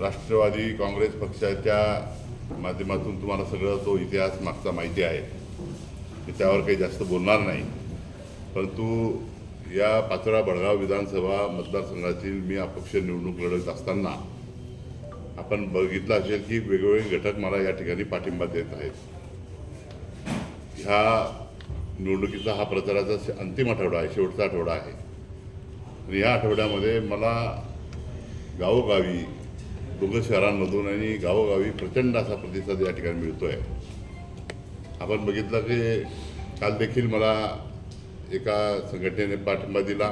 राष्ट्रवादी काँग्रेस पक्षाच्या माध्यमातून तुम्हाला सगळं तो इतिहास मागचा माहिती आहे. मी त्यावर काही जास्त बोलणार नाही. परंतु या पाचोरा बडगाव विधानसभा मतदारसंघातील मी अपक्ष निवडणूक लढत असताना आपण बघितलं असेल की वेगवेगळे घटक मला या ठिकाणी पाठिंबा देत आहेत. ह्या निवडणुकीचा हा प्रचाराचा अंतिम आठवडा आहे शेवटचा आठवडा आहे. आणि या आठवड्यामध्ये मला गावोगावी दोघं शहरांमधून आणि गावोगावी प्रचंड असा प्रतिसाद या ठिकाणी मिळतो आहे आपण बघितलं की काल देखील मला एका संघटनेने पाठिंबा दिला.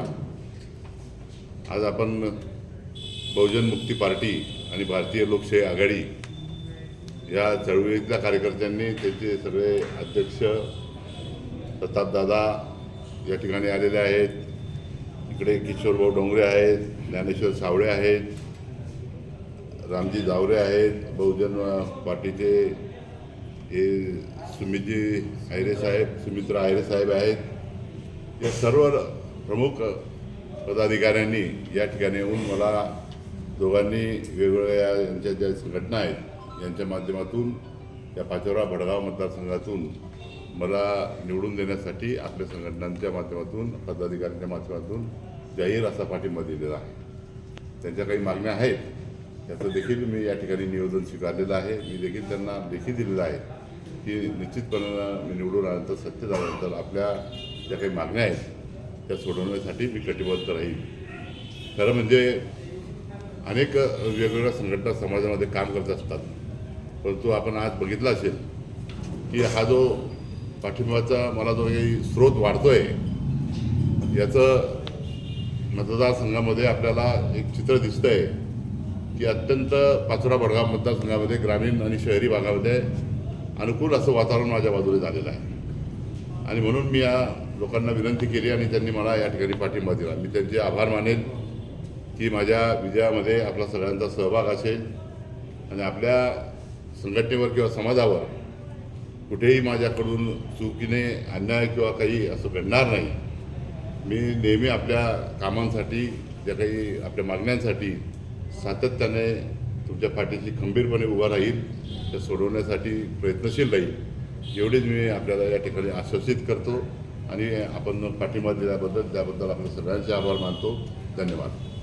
आज आपण बहुजन मुक्ती पार्टी आणि भारतीय लोकशाही आघाडी या चळवळीतल्या कार्यकर्त्यांनी त्यांचे सगळे अध्यक्ष प्रतापदादा या ठिकाणी आलेले आहेत. इकडे किशोरभाऊ डोंगरे आहेत ज्ञानेश्वर सावळे आहेत. रामजी जावरे आहेत बहुजन पार्टीचे हे सुमितजी आयरे साहेब सुमित्रा आयरे साहेब आहेत. या सर्व प्रमुख पदाधिकाऱ्यांनी या ठिकाणी येऊन मला दोघांनी वेगवेगळ्या यांच्या ज्या संघटना आहेत यांच्या माध्यमातून या पाचोरा भडगाव मतदारसंघातून मला निवडून देण्यासाठी आपल्या संघटनांच्या माध्यमातून पदाधिकाऱ्यांच्या माध्यमातून जाहीर असा पाठिंबा दिलेला आहे. त्यांच्या काही मागण्या आहेत. त्याचं देखील मी या ठिकाणी निवेदन स्वीकारलेलं आहे. मी देखील त्यांना लेखी दिलेलं आहे की निश्चितपणे मी निवडून आल्यानंतर सत्य झाल्यानंतर आपल्या ज्या काही मागण्या आहेत त्या सोडवण्यासाठी मी कटिबद्ध राहील खरं म्हणजे अनेक वेगवेगळ्या संघटना समाजामध्ये काम करत असतात. परंतु आपण आज बघितलं असेल की हा जो पाठिंबाचा मला जो काही स्रोत वाढतो आहे याचं मतदारसंघामध्ये आपल्याला एक चित्र दिसतं आहे की अत्यंत पाचोरा बडगाव मतदारसंघामध्ये ग्रामीण आणि शहरी भागामध्ये अनुकूल असं वातावरण माझ्या बाजूला झालेलं आहे. आणि म्हणून मी या लोकांना विनंती केली आणि त्यांनी मला या ठिकाणी पाठिंबा दिला. मी त्यांचे आभार मानेन की माझ्या विजयामध्ये आपला सगळ्यांचा सहभाग असेल आणि आपल्या संघटनेवर किंवा समाजावर कुठेही माझ्याकडून चुकीने अन्याय किंवा काही असं घडणार नाही. मी नेहमी आपल्या कामांसाठी ज्या काही आपल्या मागण्यांसाठी सातत्याने तुमच्या पाठीशी खंबीरपणे उभा राहील त्या सोडवण्यासाठी प्रयत्नशील राहील. एवढीच मी आपल्याला या ठिकाणी आश्वासित करतो आणि आपण पाठिंबा दिल्याबद्दल त्याबद्दल आपल्या सगळ्यांचे आभार मानतो. धन्यवाद.